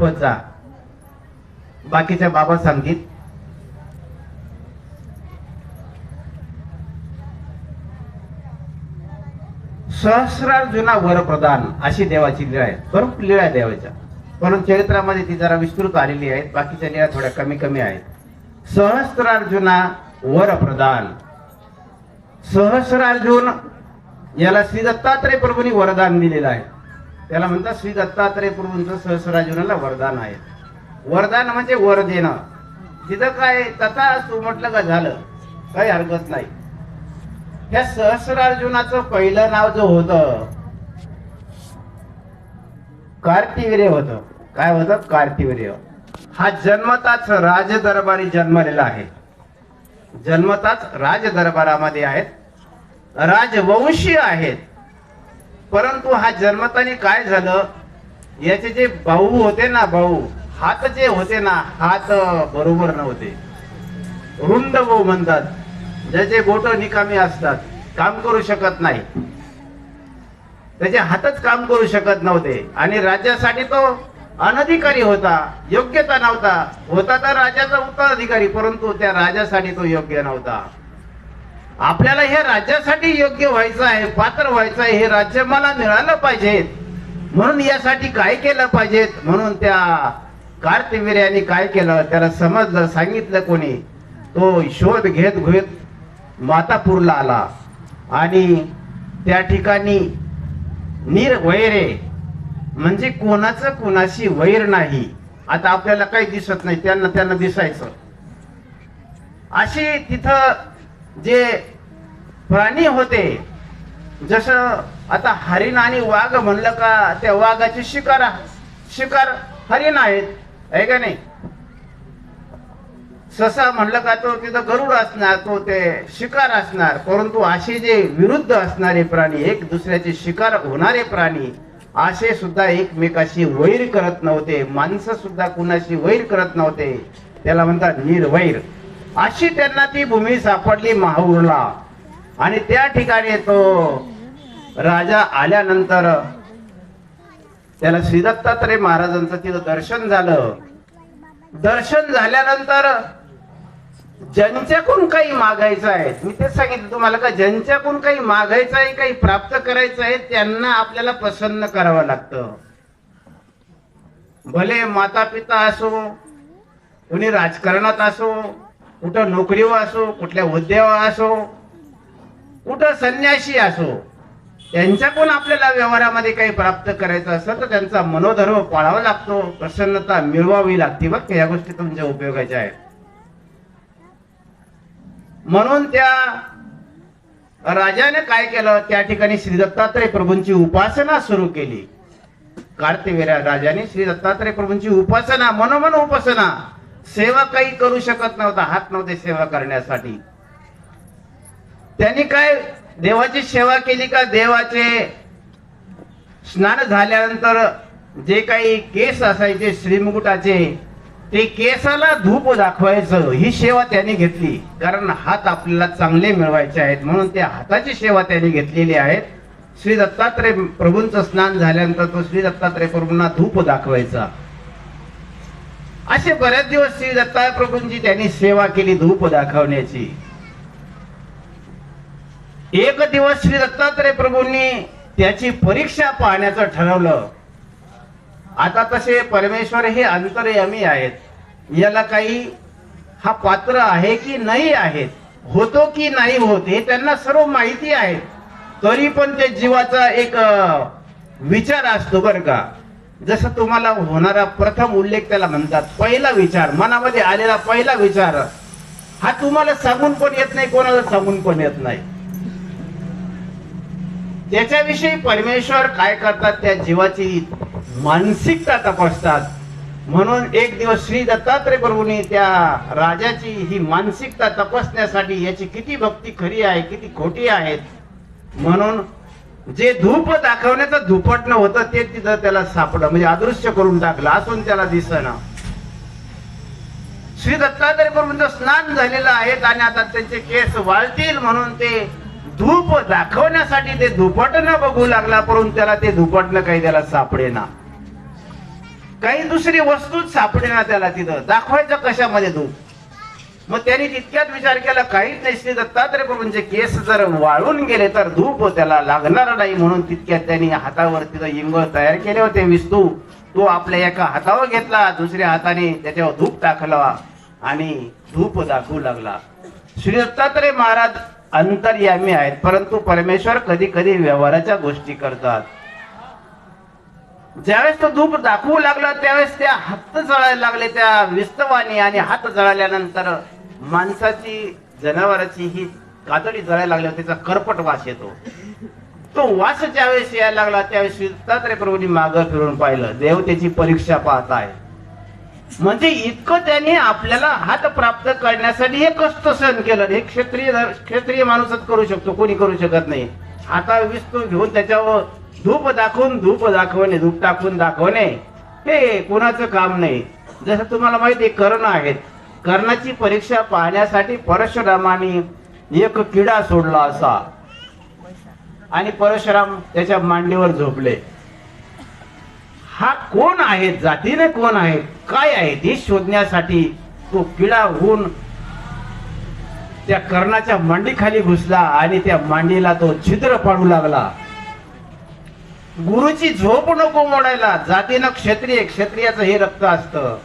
जा बाकीच्या बाबा सांगतील. सहस्रार्जुना वरप्रदान अशी देवाची लीळा आहे. बरोबर लीळा आहे देवाच्या. म्हणून चरित्रामध्ये ती जरा विस्तृत आलेली आहेत बाकीच्या लीळा थोड्या कमी कमी आहेत. सहस्रार्जुना वरप्रदान सहस्रार्जुन याला श्री दत्तात्रय प्रभूंनी वरदान दिलेलं आहे. त्याला म्हणतात श्री दत्तात्रय प्रभूंचं सहस्राजीवनाला वरदान आहे. वरदान म्हणजे वर देणं. तिथं काय तथा असतो म्हटलं का झालं काही हरकत नाही. ह्या सहस्रार्जुनाचं पहिलं नाव जो होतं कार्तिवीर्य होतं. काय होतं? कार्तिवीर्य. हा जन्मताच राज दरबारी जन्मलेला आहे. जन्मताच राज दरबारामध्ये आहेत. राजवंशी आहेत. परंतु हा जन्मताने काय झालं? याचे जे भाऊ होते ना भाऊ हात जे होते ना हात बरोबर नव्हते. रुंद भाऊ म्हणतात. ज्याचे बोट निकामी असतात काम करू शकत नाही. त्याचे हातच काम करू शकत नव्हते. आणि राज्यासाठी तो अनधिकारी होता योग्यता नव्हता. होता तर राजाचा उत्तराधिकारी परंतु त्या राजासाठी तो योग्य नव्हता. आपल्याला हे राज्यासाठी योग्य व्हायचं आहे पात्र व्हायचं आहे हे राज्य मला मिळालं पाहिजे. म्हणून यासाठी काय केलं पाहिजेत म्हणून त्या कार्तिवीर्याने काय केलं? त्याला समजलं सांगितलं कोणी? तो शोध घेत घेत मातापूरला आला. आणि त्या ठिकाणी निर्वैरे म्हणजे कोणाचं कोणाशी वैर नाही. आता आपल्याला काही दिसत नाही त्यांना त्यांना दिसायचं. अशी तिथं जे प्राणी होते जसं आता हरिण आणि वाघ म्हणलं का त्या वाघाची शिकार शिकार हरिण आहेत आहे का नाही? ससा म्हणलं का तो तिथं गरुड असणार तो ते शिकार असणार परंतु असे जे विरुद्ध असणारे प्राणी एक दुसऱ्याचे शिकार होणारे प्राणी असे सुद्धा एकमेकाशी वैर करत नव्हते माणसं सुद्धा कुणाशी वैर करत नव्हते त्याला म्हणतात निर्वैर. अशी त्यांना ती भूमी सापडली महाऊरला आणि त्या ठिकाणी तो राजा आल्यानंतर त्याला श्रीदत्तात्रय महाराजांचं तिथं दर्शन झालं. दर्शन झाल्यानंतर ज्यांच्याकडून काही मागायचं आहे मी तेच सांगितलं तुम्हाला का ज्यांच्याकडून काही मागायचं आहे काही प्राप्त करायचं आहे त्यांना आपल्याला प्रसन्न करावं लागतं. भले माता पिता असो कुणी राजकारणात असो कुठं नोकरीवर असो कुठल्या उद्योगावर असो कुठं संन्याशी असो त्यांच्याकडून आपल्याला व्यवहारामध्ये काही प्राप्त करायचं असेल तर त्यांचा मनोधर्म पाळावा लागतो प्रसन्नता मिळवावी लागते. बघ या गोष्टी तुमच्या उपयोगाच्या आहेत. म्हणून त्या राजाने काय केलं? त्या ठिकाणी श्री दत्तात्रय प्रभूंची उपासना सुरू केली. कार्तिवीर्या राजाने श्री दत्तात्रय प्रभूंची उपासना मनोमन उपासना सेवा काही करू शकत नव्हता हात नव्हते सेवा करण्यासाठी. त्यांनी काय देवाची सेवा केली का? देवाचे स्नान झाल्यानंतर जे काही केस असायचे श्रीमुकुटाचे ते केसाला धूप दाखवायचं ही सेवा त्यांनी घेतली. कारण हात आपल्याला चांगले मिळवायचे आहेत म्हणून त्या हाताची सेवा त्यांनी घेतलेली आहे श्री दत्तात्रय प्रभूंचं स्नान झाल्यानंतर तो श्री दत्तात्रय प्रभूंना धूप दाखवायचा. असे बरेच दिवस श्री दत्तात्रय प्रभूंची त्यांनी सेवा केली धूप दाखवण्याची. एक दिवस श्री दत्तात्रय प्रभूंनी त्याची परीक्षा पाहण्याचं ठरवलं. आता तसे परमेश्वर हे अंतरयमी आहेत. याला काही हा पात्र आहे की नाही आहेत होतो की नाही होत हे त्यांना सर्व माहिती आहे. तरी पण ते जीवाचा एक विचार असतो बरं का. जसं तुम्हाला होणारा प्रथम उल्लेख त्याला म्हणतात पहिला विचार मनामध्ये आलेला पहिला विचार. हा तुम्हाला सांगून पण येत नाही कोणाला सांगून पण येत नाही. त्याच्याविषयी परमेश्वर काय करतात त्या जीवाची मानसिकता तपासतात. म्हणून एक दिवस श्री दत्तात्रय प्रभूंनी त्या राजाची ही मानसिकता तपासण्यासाठी याची किती भक्ती खरी आहे किती खोटी आहेत. म्हणून जे धूप दाखवण्याचं धुपटणं होतं ते तिथं त्याला सापडलं. म्हणजे अदृश्य करून टाकलं. असून त्याला दिसना. श्री दत्तात्रय प्रभूंचं स्नान झालेलं आहे आणि आता त्यांचे केस वाळतील म्हणून ते धूप दाखवण्यासाठी ते धुपटणं बघू लागला परंतु त्याला ते धुपटणं काही त्याला सापडेना. काही दुसरी वस्तूच सापडेना त्याला तिथं. दाखवायचं कशामध्ये धूप? मग त्यांनी तितक्यात विचार केला काहीच नाही श्री दत्तात्रय प्रभूंचे केस जर वाळून गेले तर धूप त्याला लागणार नाही म्हणून तितक्यात त्यांनी हातावर तिथं इंगळ तयार केले होते. विस्तू तो आपल्या एका हातावर घेतला दुसऱ्या हाताने त्याच्यावर धूप टाकला आणि धूप दाखवू लागला. श्री दत्तात्रय महाराज अंतर्यामी आहेत परंतु परमेश्वर कधी कधी व्यवहाराच्या गोष्टी करतात. ज्यावेळेस तो धूप दाखवू लागला त्यावेळेस त्या हात जळायला लागले त्या विस्तवानी आणि हात जळाल्यानंतर माणसाची जनावराची ही कातडी जळायला लागल्यावर त्याचा करपट वास येतो. तो वास ज्यावेळेस यायला लागला त्यावेळेस दत्तात्रय प्रभूंनी मागं फिरून पाहिलं. देव त्याची परीक्षा पाहत आहे. म्हणजे इतकं त्याने आपल्याला हात प्राप्त करण्यासाठी हे कष्ट सहन केलं. हे क्षेत्रीय क्षेत्रीय माणूसच करू शकतो कोणी करू शकत नाही. हाता विस्तू घेऊन त्याच्यावर धूप दाखवून धूप दाखवणे धूप टाकून दाखवणे हे कोणाचं काम नाही. जसं तुम्हाला माहिती आहे आहेत. कर्णाची परीक्षा पाहण्यासाठी परशुरामाने एक किडा सोडला असा. आणि परशुराम त्याच्या मांडीवर झोपले. हा कोण आहे? जातीने कोण आहे? काय आहे? हे शोधण्यासाठी तो किडा होऊन त्या कर्णाच्या मांडीखाली घुसला आणि त्या मांडीला तो छिद्र पाडू लागला. गुरुची झोप नको मोडायला. जातीनं क्षत्रिय क्षत्रियाचं हे रक्त असतं.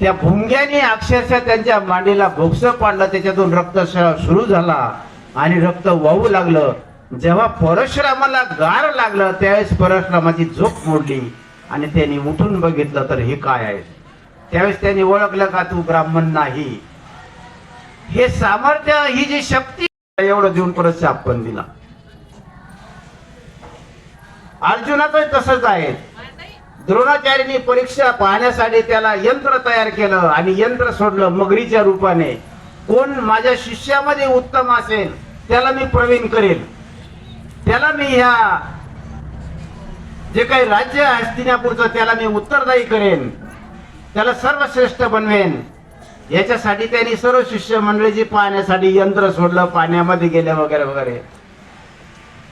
त्या भुंग्याने अक्षरशः त्यांच्या मांडीला भोगस पाडलं त्याच्यातून रक्त सुरू झाला आणि रक्त वाहू लागलं. जेव्हा परशुरामाला गार लागलं त्यावेळेस परशुरामाची झोप मोडली आणि त्यांनी उठून बघितलं तर हे काय आहे? त्यावेळेस त्यांनी ओळखलं का तू ब्राह्मण नाही. हे सामर्थ्य ही जी शक्ती एवढं देऊन परत शाप पण दिला. अर्जुनाचं तसंच आहे. द्रोणाचार्यांनी परीक्षा पाहण्यासाठी त्याला यंत्र तयार केलं आणि यंत्र सोडलं मगरीच्या रूपाने. कोण माझ्या शिष्यामध्ये उत्तम असेल त्याला मी प्रवीण करेल. त्याला मी ह्या जे काही राज्य हस्तिनापूरचं त्याला मी उत्तरदायी करेन. त्याला सर्वश्रेष्ठ बनवेन. याच्यासाठी त्यांनी सर्व शिष्य मंडळीची पाहण्यासाठी यंत्र सोडलं पाण्यामध्ये गेल्या वगैरे वगैरे.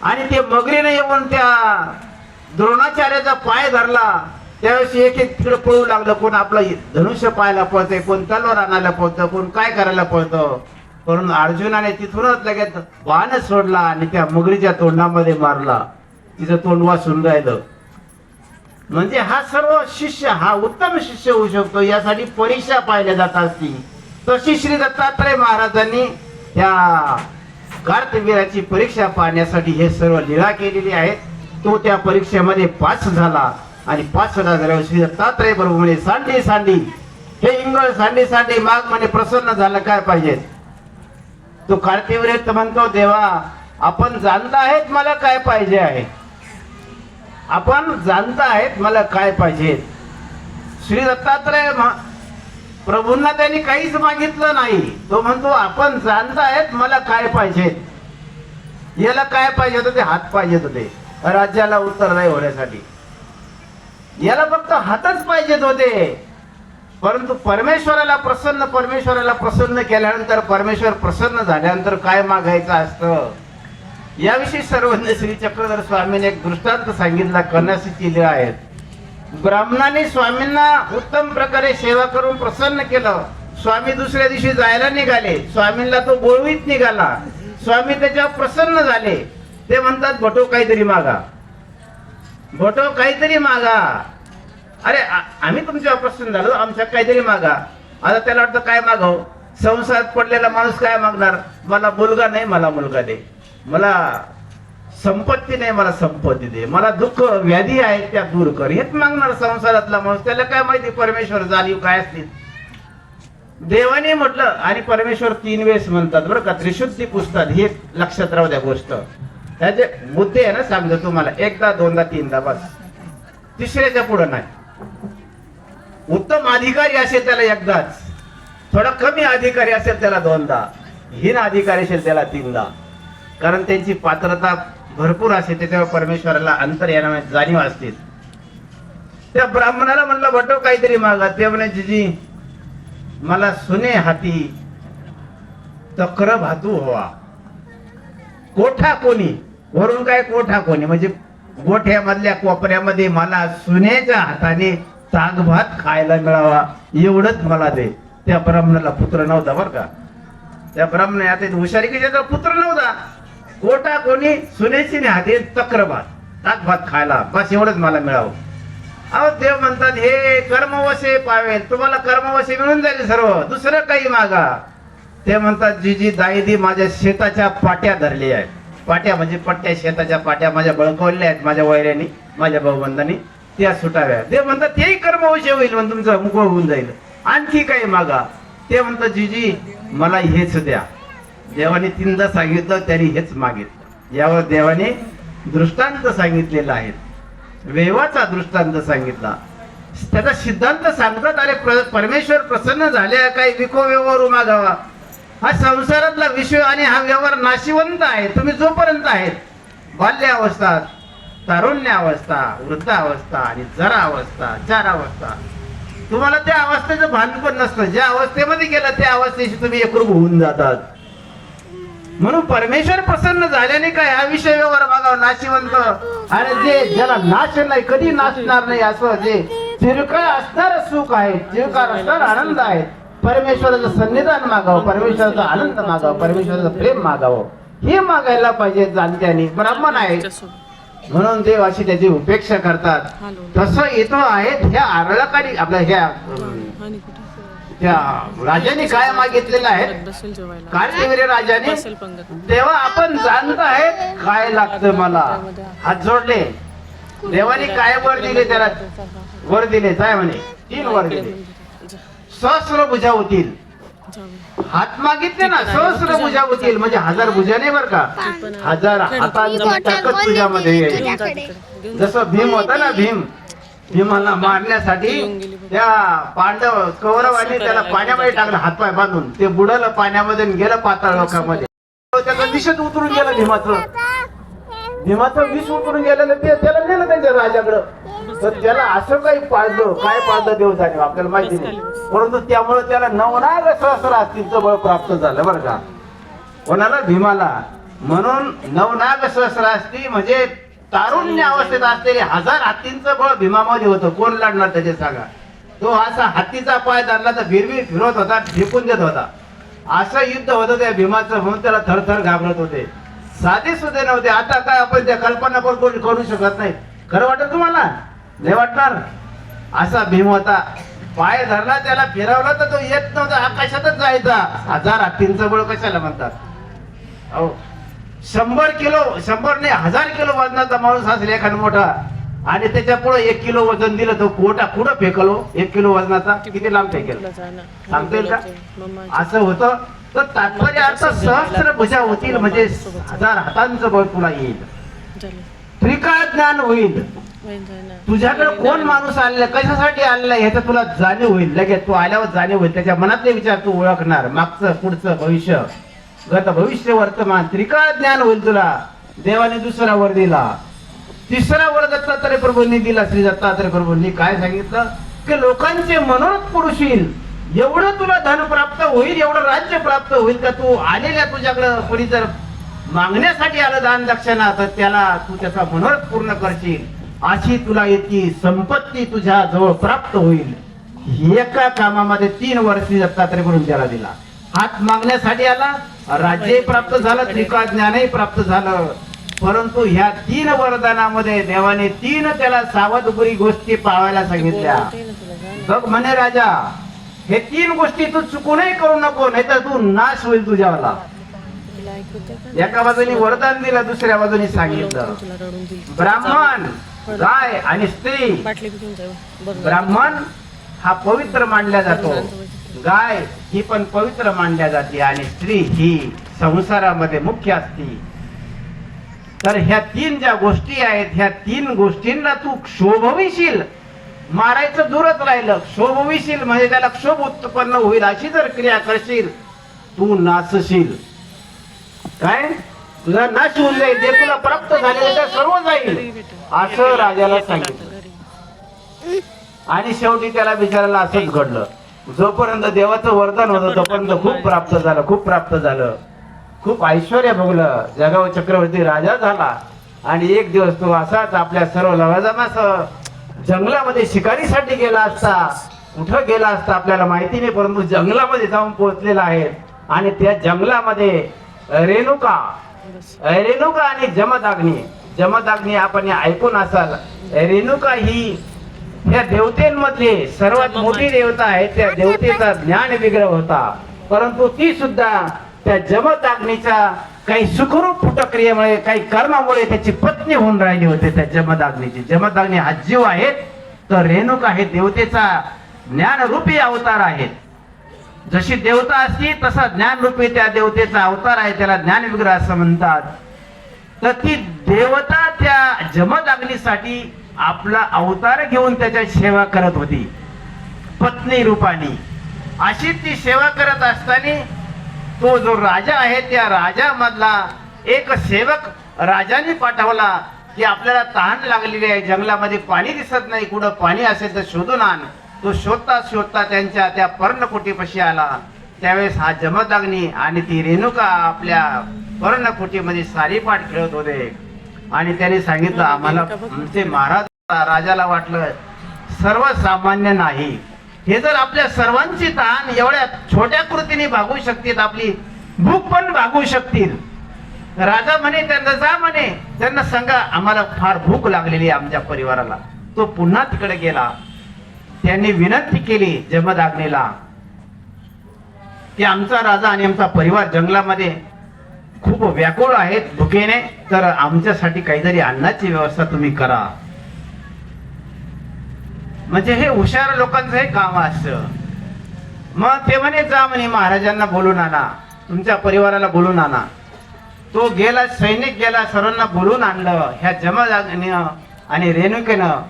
आणि ते मगरीने येऊन त्या द्रोणाचार्याचा पाय धरला त्यावेळेस एक एक तिकडे पळू लागलं कोण आपलं धनुष्य पाहायला पळतंय कोण तलवार आणायला पळतं कोण काय करायला पळतं. म्हणून अर्जुनाने तिथूनच लगेच वाहन सोडला आणि त्या मगरीच्या तोंडामध्ये मारला. तिचं तोंड वाचून राहिलं. म्हणजे हा सर्व शिष्य हा उत्तम शिष्य होऊ शकतो यासाठी परीक्षा पाहिल्या जात असती. तशी श्री दत्तात्रय महाराजांनी त्या कार्तवीराची परीक्षा पाहण्यासाठी हे सर्व लिळा केलेली आहेत. तो त्या परीक्षेमध्ये पास झाला. आणि पास झाल्यावर श्री दत्तात्रय प्रभू म्हणे सांडी सांडी. हे इंगळ सांडी सांडी माग म्हणे प्रसन्न झालं काय पाहिजे? तो कार्तिवीर तर म्हणतो देवा आपण जाणता आहेत मला काय पाहिजे आहे? आपण जाणता आहेत मला काय पाहिजे? श्री दत्तात्रय प्रभूंना त्यांनी काहीच मागितलं नाही. तो म्हणतो आपण जाणता आहेत मला काय पाहिजे? याला काय पाहिजे होतं ते हात पाहिजेत होते. राज्याला उत्तरदायी होण्यासाठी. याला फक्त हातच पाहिजेत होते. परंतु परमेश्वराला प्रसन्न परमेश्वराला प्रसन्न केल्यानंतर परमेश्वर प्रसन्न झाल्यानंतर काय मागायचं असतं? याविषयी सर्वज्ञ श्री चक्रधर स्वामीने एक दृष्टांत सांगितला कन्यासी लीळा आहेत. ब्राह्मणाने स्वामींना उत्तम प्रकारे सेवा करून प्रसन्न केलं. स्वामी दुसऱ्या दिवशी जायला निघाले. स्वामींना तो बोळवीत निघाला. स्वामी त्याच्यावर प्रसन्न झाले. ते म्हणतात भटो काहीतरी मागा. भटो काहीतरी मागा. अरे आम्ही तुमच्या प्रश्न झालो. आमच्या काहीतरी मागा. आता त्याला वाटतं काय मागाव? संसारात पडलेला माणूस काय मागणार? मला मुलगा नाही मला मुलगा दे. मला संपत्ती नाही मला संपत्ती दे. मला दुःख व्याधी आहेत त्या दूर कर. हेच मागणार संसारातला माणूस. त्याला काय माहिती परमेश्वर जाणीव काय असतील? देवाने म्हटलं आणि परमेश्वर तीन वेळेस म्हणतात बरं का त्रिशुद्धी पुसतात. हे लक्षात राहू द्या गोष्ट. ह्याचे मुद्दे आहे ना सांगतो तुम्हाला एकदा दोनदा तीनदा बस. तिसऱ्याच्या पुढं नाही. उत्तम अधिकारी असेल त्याला एकदाच. थोडा कमी अधिकारी असेल त्याला दोनदा. हीन अधिकारी असेल त्याला तीनदा. कारण त्यांची पात्रता भरपूर असते त्याच्यावर परमेश्वराला अंतर येणार जाणीव असते. त्या ब्राह्मणाला म्हणलं भटो काहीतरी मागा. ते म्हणे जिजी मला सुने हाती तक्र भातू हवा कोठा कोणी वरून काय कोठा कोणी? म्हणजे गोठ्यामधल्या कोपऱ्यामध्ये मला सुनेच्या हाताने ताग भात खायला मिळावा एवढंच मला दे. त्या ब्राह्मणाला पुत्र नव्हता बरं का? त्या ब्राह्मण आता हुशारी की पुत्र नव्हता. कोटा कोणी सुनेची ने हाती चक्र भात ताग भात खायला. बस एवढंच मला मिळावं. अहो देव म्हणतात हे कर्मवशे पावेल. तुम्हाला कर्मवशे मिळून जाईल सर्व. दुसरं काही मागा. ते म्हणतात जी जी दायदी माझ्या शेताच्या पाट्या धरली आहे पाट्या म्हणजे पट्ट्या शेताच्या पाट्या माझ्या बळकवल्या आहेत माझ्या वैऱ्यानी माझ्या भाऊबंधांनी त्या सुटाव्या. ते म्हणतात तेही कर्मवशे होईल म्हणून तुमचं मुख होऊन जाईल. आणखी काही मागा. ते म्हणतात जीजी मला हेच द्या. देवाने तीनदा सांगितलं त्यांनी हेच मागितलं. यावर देवाने दृष्टांत सांगितलेला आहे. वेवाचा दृष्टांत सांगितला. त्याचा सिद्धांत सांगतात अरे परमेश्वर प्रसन्न झाले काही विको व्यवहार मागावा. हा संसारातला विषय आणि हा व्यवहार नाशिवंत आहे. तुम्ही जोपर्यंत आहेत बाल्य अवस्था तारुण्य अवस्था वृद्ध अवस्था आणि जरा अवस्था चार अवस्था तुम्हाला त्या अवस्थेचं भान पण नसतं. ज्या अवस्थेमध्ये गेलं त्या अवस्थेशी तुम्ही एकरूप होऊन जातात. म्हणून परमेश्वर प्रसन्न झाल्याने काय हा विषय व्यवहार बघावा नाशिवंत. आणि जे ज्याला नाश नाही कधी नाचणार नाही असं जे चिरकाळ असणार सुख आहे चिरकाळ असणार आनंद आहे. परमेश्वराचं सन्निधान मागावं परमेश्वराचा आनंद मागावं परमेश्वराचं प्रेम मागावं. हे मागायला पाहिजे जाणत्याने ब्राह्मण आहे म्हणून देव अशी त्याची उपेक्षा करतात. तसं इथं आहेत ह्या आरळकाने आपल्या ह्या राजाने काय मागितलेलं आहे? कार्तिवीर्य राजाने तेव्हा आपण जाणत आहेत काय लागतं मला? हात जोडले. देवाने काय वर दिले त्याला? वर दिले काय म्हणे? तीन वर दिले. सहस्र भुजा होतील. हात मागितले ना सहस्र भुजा होतील. म्हणजे हजार भुजा नाही बर का? हजार हातांची ताकद तुझ्यामध्ये जसं भीम होता ना भीम भीमाला मारण्यासाठी त्या पांडव कौरवाने त्याला पाण्यामध्ये टाकलं हातपाय बांधून. ते बुडालं पाण्यामध्ये आणि गेलं पाताळ लोकांमध्ये. त्याचं विषच उतरून गेलं भीमाचं. भीमाचं विष उतरून गेलेलं ते त्याला नेलं त्यांच्या राजाकडं. तर त्याला असं काही पाळलं काय पाळलं देव जाणे आपल्याला माहिती नाही. परंतु त्यामुळे त्याला नवनाग सहस्र असतीचं बळ प्राप्त झालं बरं का. कोणाला? भीमाला. म्हणून नवनाग सहस्र असती म्हणजे तारुण्य अवस्थेत असलेले हजार हत्तींचं बळ भीमामध्ये होतं. कोण लढणार त्याचे सांगा. तो असा हत्तीचा पाय धरला तर भिरवीर फिरवत होता फेकून देत होता. असं युद्ध होतं त्या भीमाचं म्हणून त्याला थरथर घाबरत होते. साधे सुधे नव्हते. आता काय आपण त्या कल्पना पण कोणी करू शकत नाही. खरं वाटत तुम्हाला? नाही वाटणार? असा भीम होता. पाय धरला त्याला फिरवला तर तो येत नव्हता. आकाशातच जायचा. हजार हत्तींचं बळ कशाला म्हणतात? अहो शंभर किलो शंभर नाही हजार किलो वजनाचा माणूस असेल एखादा मोठा. आणि त्याच्या पुढे एक किलो वजन दिलं तो कोटा कुठं फेकलो? एक किलो वजनाचा? किती लांब फेकेल? सांगता येईल का? असं होतं. तर तात्पर्य अर्थ सहस्र भुजा होतील म्हणजे हजार हातांचं बळ तुला येईल. त्रिकाळ ज्ञान होईल. तुझ्याकडे कोण माणूस आलेला कशासाठी आलेला ह्याचं तुला जाणीव होईल. लगेच तू आल्यावर जाणीव होईल. त्याच्या मनातले विचार तू ओळखणार. मागचं पुढचं भविष्य. गत भविष्य वर्तमान. त्रिकाळ ज्ञान होईल तुला. देवाने दुसरा वर दिला. तिसरा वर दत्तात्रय प्रभूंनी दिला. श्री दत्तात्रय प्रभूंनी काय सांगितलं? की लोकांचे मनोरथ पुरुष येईल. एवढं तुला धन प्राप्त होईल एवढं राज्य प्राप्त होईल का तू आलेल्या तुझ्याकडं कोणी जर मागण्यासाठी आलं दान दक्षिणा तर त्याला तू त्याचा मनोरथ पूर्ण करशील. अशी तुला इतकी संपत्ती तुझ्या जवळ प्राप्त होईल. एका कामामध्ये तीन वर्षी दत्तात्रय म्हणून त्याला दिला. हात मागण्यासाठी आला राज्यही प्राप्त झालं त्रिका ज्ञानही प्राप्त झालं. परंतु ह्या तीन वरदानामध्ये देवाने तीन त्याला सावधपुरी गोष्टी पाळायला सांगितल्या. बघ म्हणे राजा हे तीन गोष्टी तू चुकूनही करू नको नाहीतर तू नाश होईल तुझ्यावाला. एका बाजूने वरदान दिलं दुसऱ्या बाजूने सांगितलं. ब्राह्मण गाय आणि स्त्री ब्राह्मण हा पवित्र मानला जातो. गाय ही पण पवित्र मानल्या जाते आणि स्त्री ही संसारामध्ये मुख्य असते. तर ह्या तीन ज्या गोष्टी आहेत ह्या तीन गोष्टींना तू शोभविशील मारायचं दूरच राहिलं. शोभविशील म्हणजे त्याला क्षोभ उत्पन्न होईल अशी जर क्रिया करशील तू नाचशील काय? तुझा नाश होऊन जाईल जे तुला प्राप्त झाले ते सर्व जाईल. असं राजाला सांगितलं. आणि शेवटी त्याला बिचारायला असंच घडलं. जोपर्यंत देवाचं वरदान होतं तोपर्यंत खूप प्राप्त झालं खूप प्राप्त झालं. खूप ऐश्वर भोगलं. जगाव चक्रवर्ती राजा झाला. आणि एक दिवस तो असाच आपल्या सर्व लवाजमास जंगलामध्ये शिकारीसाठी गेला असता. कुठं गेला असता आपल्याला माहिती नाही परंतु जंगलामध्ये जाऊन पोहोचलेला आहे. आणि त्या जंगलामध्ये रेणुका रेणुका आणि जमदाग्नी जमदाग्नी आपण ऐकून असाल. रेणुका ही या देवतेंमधली सर्वात मोठी देवता आहे. त्या देवतेचा ज्ञान विग्रह होता. परंतु ती सुद्धा त्या जमदाग्नीच्या काही सुखरूप फुटक्रियेमुळे काही कर्मामुळे त्याची पत्नी होऊन राहिली होती त्या जमदाग्नीची. जमदाग्नी हा जीव आहेत तर रेणुका हे देवतेचा ज्ञानरूपी अवतार आहेत. जशी देवता असती तसा ज्ञानरूपी त्या देवतेचा अवतार आहे त्याला ज्ञानविग्रह असं म्हणतात. तर ती देवता त्या जमदाग्नीसाठी आपला अवतार घेऊन त्याच्या सेवा करत होती. पत्नी रूपाने. अशी ती सेवा करत असताना तो जो राजा आहे त्या राजामधला एक सेवक राजाने पाठवला की आपल्याला तहान लागलेली आहे जंगलामध्ये पाणी दिसत नाही कुठं पाणी असेल तर शोधून आण. तो शोधता शोधता त्यांच्या त्या पर्णकुटीपाशी आला. त्यावेळेस हा जमदाग्नी आणि ती रेणुका आपल्या पर्णकुटीमध्ये सारीपाठ खेळत होते. आणि त्याने सांगितलं आम्हाला आमचे महाराज राजाला वाटलं सर्वसामान्य नाही. हे जर आपल्या सर्वांची ताण एवढ्या छोट्या कृतीने भागू शकतील आपली भूक पण भागू शकतील. राजा म्हणे त्यांना जा म्हणे. त्यांना सांगा आम्हाला फार भूक लागलेली आमच्या परिवाराला. तो पुन्हा तिकडे गेला. त्यांनी विनंती केली जमदाग्नीला की आमचा राजा आणि आमचा परिवार जंगलामध्ये खूप व्याकुळ आहेत भुकेने तर आमच्यासाठी काहीतरी अन्नाची व्यवस्था तुम्ही करा. म्हणजे हे हुशार लोकांचं हे काम असतं. मग ते म्हणे जा म्हणे महाराजांना बोलून आणा तुमच्या परिवाराला बोलून आणा. तो गेला सैनिक गेला सर्वांना बोलून आणलं. ह्या जमदाग्नी आणि रेणुकेनं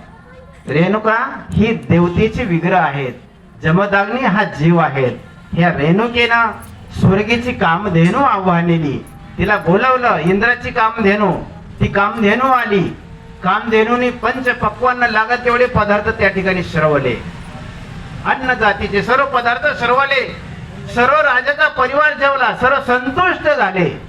रेणुका ही देवतेचे विग्रह आहेत. जमदाग्नी हा जीव आहेत ह्या रेणुकेनं स्वर्गीची कामधेनू आव्हानेली. तिला बोलवलं इंद्राची कामधेनू. ती कामधेनू आली. कामधेनूनी पंच पक्वांना लागत तेवढे पदार्थ त्या ठिकाणी श्रवले. अन्न जातीचे सर्व पदार्थ श्रवले. सर्व राजाचा परिवार जेवला. सर्व संतुष्ट झाले.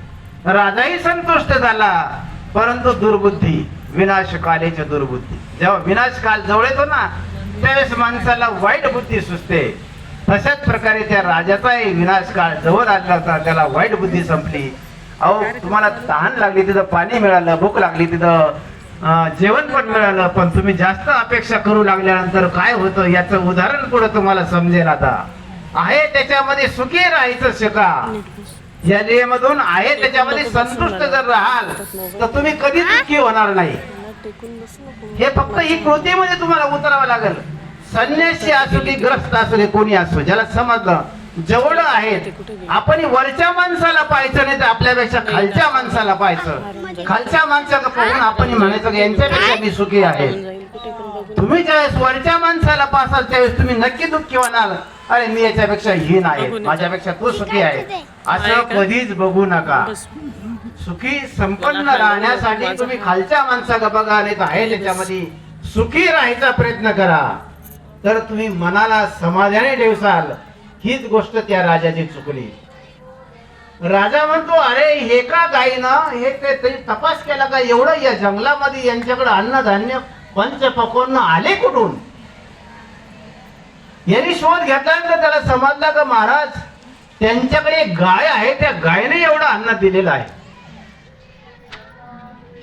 राजाही संतुष्ट झाला. परंतु दुर्बुद्धी विनाशकालेची दुर्बुद्धी. जेव्हा विनाशकाल जवळ येतो ना त्यावेळेस माणसाला वाईट बुद्धी सुचते. तशाच प्रकारे त्या राजाचाही विनाशकाळ जवळ आला होता त्याला वाईट बुद्धी संपली. अहो तुम्हाला तहान लागली तिथं पाणी मिळालं भूक लागली तिथं जेवण पण मिळालं पण तुम्ही जास्त अपेक्षा करू लागल्यानंतर काय होतं याचं उदाहरण पुढे तुम्हाला समजेल आता? आहे त्याच्यामध्ये सुखी राहायचं शिका. या लेमधून आहे त्याच्यामध्ये संतुष्ट जर राहाल तर तुम्ही कधी दुःखी होणार नाही. हे फक्त ही कृतीमध्ये तुम्हाला उतरावं लागेल. संन्यासी असो की ग्रस्त असो की कोणी असो ज्याला समजलं जेवढं आहेत आपण वरच्या माणसाला पाहायचं नाही तर आपल्यापेक्षा खालच्या माणसाला पाहायचं. खालच्या माणसाला पाहून आपण म्हणायचं की यांच्यापेक्षा मी सुखी आहे. तुम्ही ज्यावेळेस वरच्या माणसाला पाहसाल त्यावेळेस तुम्ही नक्की दुःखी होणार. अरे मी याच्यापेक्षा हीन आहे. माझ्यापेक्षा तू सुखी आहे. असं कधीच बघू नका. सुखी संपन्न राहण्यासाठी तुम्ही खालच्या माणसाला बघा आणि आहे त्याच्यामध्ये सुखी राहायचा प्रयत्न करा. तर तुम्ही मनाला समाधाने ठेवसाल. हीच गोष्ट त्या राजाची चुकली. राजा म्हणतो अरे हे का गायीनं हे ते तरी तपास केला का? एवढं या जंगलामध्ये यांच्याकडे अन्नधान्य पंच पकवून आले कुठून? यांनी शोध घेतल्यानंतर त्याला समजला का महाराज त्यांच्याकडे एक गाय आहे त्या गायने एवढं अन्न दिलेलं आहे.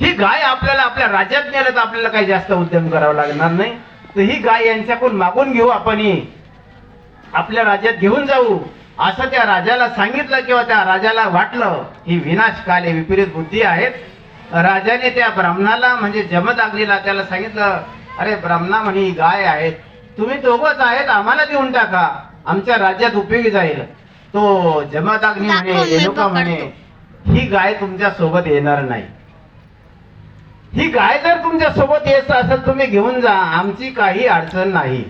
ही गाय आपल्याला आपल्या राज्यात नेलं तर आपल्याला काही जास्त उद्यम करावा लागणार नाही. तर ही गाय यांच्याकडून मागून घेऊ आपण ही. आपल्या राज्यात घेऊन जाऊ. असं त्या राजाला सांगितलं किंवा त्या राजाला वाटलं ही विनाशकाले विपरीत बुद्धी आहेत राजाने त्या ब्राह्मणाला म्हणजे जमदाग्नीला त्याला सांगितलं अरे ब्राह्मणा म्हणे ही गाय आहेत तुम्ही दोघंच आहेत आम्हाला देऊन टाका. आमच्या राज्यात उपयोगी जाईल. तो जमदाग्नी म्हणे रेणुका म्हणे ही गाय तुमच्यासोबत येणार नाही. ही गाय जर तुमच्यासोबत येत असेल तुम्ही घेऊन जा. आमची काही अडचण नाही.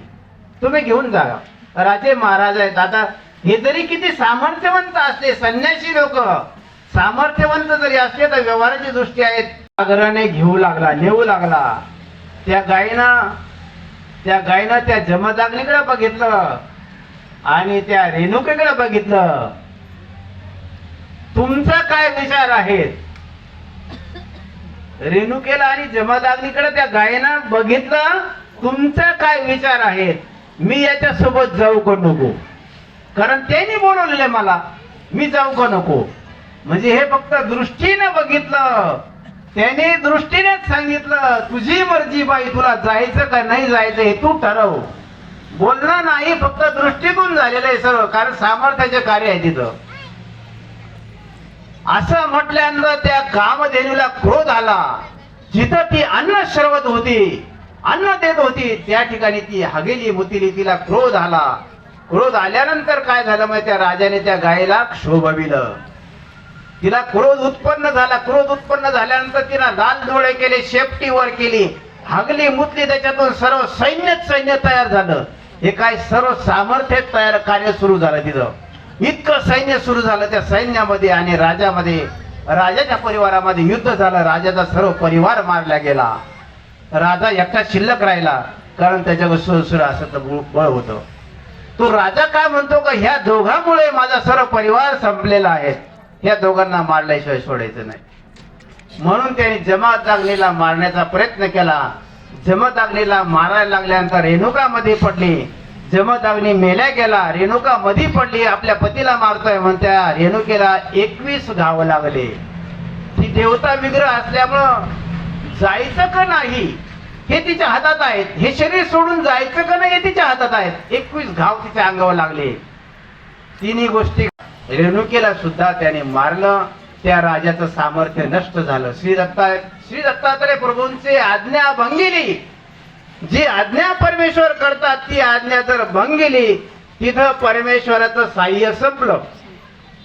तुम्ही घेऊन जा. राजे महाराज आहेत. आता हे जरी किती सामर्थ्यवंत असले संन्यासी लोक सामर्थ्यवंत जरी असले तर व्यवहाराची दृष्टी आहेत. आग्रहाने घेऊ लागला नेऊ लागला. त्या गायीनं त्या गायीनं त्या जमदाग्नीकडे बघितलं आणि त्या रेणुकेकडे बघितलं. तुमचा काय विचार आहेत रेणुकेला आणि जमादाग्नीकडे त्या गायना बघितलं तुमचा काय विचार आहेत मी याच्या सोबत जाऊ का नको? कारण त्यांनी बोलवलेलं आहे मला मी जाऊ का नको? म्हणजे हे फक्त दृष्टीनं बघितलं. त्याने दृष्टीनेच सांगितलं तुझी मर्जी बाई तुला जायचं का नाही जायचं हे तू ठरव. बोलणं नाही फक्त दृष्टीतून झालेलं आहे सर्व कारण सामर्थ्याचे कार्य आहे तिथं. असं म्हटल्यानंतर त्या कामधेनूला क्रोध आला. जिथं ती अन्न शरवत होती अन्न देत होती त्या ठिकाणी ती हगेली मुतीली तिला क्रोध आला. क्रोध आल्यानंतर काय झालं मग त्या राजाने त्या गायीला क्षोभविलं तिला क्रोध उत्पन्न झाला. क्रोध उत्पन्न झाल्यानंतर तिला लाल डोळे केले शेपटी वर केली. हगली मुतली त्याच्यातून सर्व सैन्यच सैन्य तयार झालं. हे काय सर्व सामर्थ्य तयार कार्य सुरू झालं तिथं. इतकं सैन्य सुरू झालं त्या सैन्यामध्ये आणि राजामध्ये राजाच्या परिवारामध्ये युद्ध झालं राजाचा सर्व परिवार मारला गेला. राजा एकटा शिल्लक राहिला कारण त्याच्यावर सुरसुर असं तर बळ- बळ होतं. तो राजा काय म्हणतो का ह्या दोघांमुळे माझा सर्व परिवार संपलेला आहे. ह्या दोघांना मारल्याशिवाय सोडायचं नाही. म्हणून त्यांनी जमात दागणीला मारण्याचा प्रयत्न केला. जमात अग्नीला मारायला लागल्यानंतर रेणुकामध्ये पडली. जमत मेल्या गेला रेणुका मध्ये पडली आपल्या पतीला मारतोय म्हणत्या रेणुकेला एकवीस घाव लागले. ती देवता विग्रह असल्यामुळं जायचं का नाही? हे तिच्या हातात आहेत. हे शरीर सोडून जायचं का नाही हे तिच्या हातात आहेत? एकवीस घाव तिच्या अंगावर लागले. तिन्ही गोष्टी रेणुकेला सुद्धा त्याने मारलं. त्या राजाचं सामर्थ्य नष्ट झालं. श्री दत्ता श्री दत्तात्रय प्रभूंचे आज्ञा भंगिली. जी आज्ञा परमेश्वर करतात ती आज्ञा जर भंग गेली तिथं परमेश्वराचं साह्य संपलं.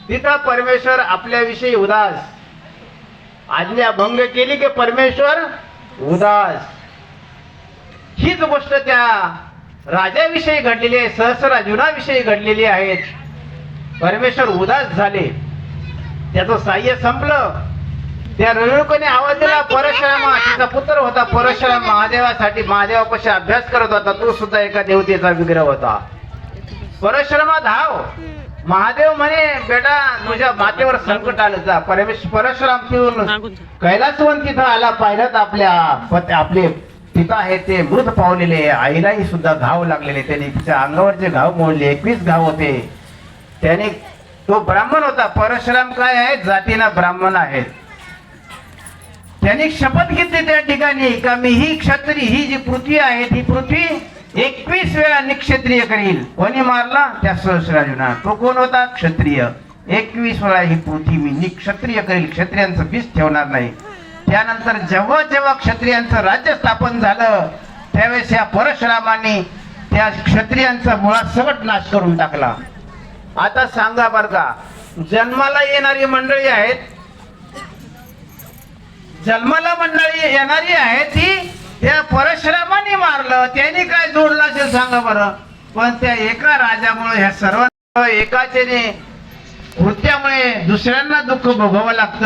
तिथं परमेश्वर आपल्याविषयी उदास. आज्ञा भंग केली की परमेश्वर उदास. हीच गोष्ट त्या राजाविषयी घडलेली आहे सहस्रार्जुनाविषयी घडलेली आहेत परमेश्वर उदास झाले. त्याचं साह्य संपलं. त्या रेणुकाने आवाज दिला परशुरामा तिचा पुत्र होता परशुराम महादेवासाठी महादेवापाशी अभ्यास करत होता तो सुद्धा एका देवतेचा विग्रह होता. परशुरामा धाव. महादेव म्हणे बेटा तुझ्या मातेवर संकट आलं जा. परमेश्वर परशुराम तिथून कैलासवन तिथं आला पाहिलं आपल्या पत- आपले पिता आहेत ते मृत पावलेले. आईलाही सुद्धा घाव लागलेले. त्यांनी तिच्या अंगावरचे घाव मोडले एकवीस घाव होते. त्याने तो ब्राह्मण होता. परशुराम काय आहे? जातीनं ब्राह्मण आहेत. त्यांनी शपथ घेतली त्या ठिकाणी का मी ही क्षत्री ही जी पृथ्वी आहे ती पृथ्वी एकवीस वेळा निक्षत्रिय करील. कोणी मारला? त्या सहस्राजुना. तो कोण होता? क्षत्रिय. एकवीस वेळा ही पृथ्वी मी निक्षत्रिय करील. क्षत्रियांचं बीज ठेवणार नाही. त्यानंतर जेव्हा जेव्हा क्षत्रियांचं राज्य स्थापन झालं त्यावेळेस या परशुरामांनी त्या क्षत्रियांचा मुळात सगट नाश करून टाकला. आता सांगा बर का जन्माला येणारी मंडळी आहेत जन्माला मंडळी येणारी आहे ती. त्या परशुरामाने मारलं. त्यांनी काय जोडलं असेल सांगा बरं. पण त्या एका राजामुळे ह्या सर्व एकाचे कृत्यामुळे दुसऱ्यांना दुःख भोगावं लागतं.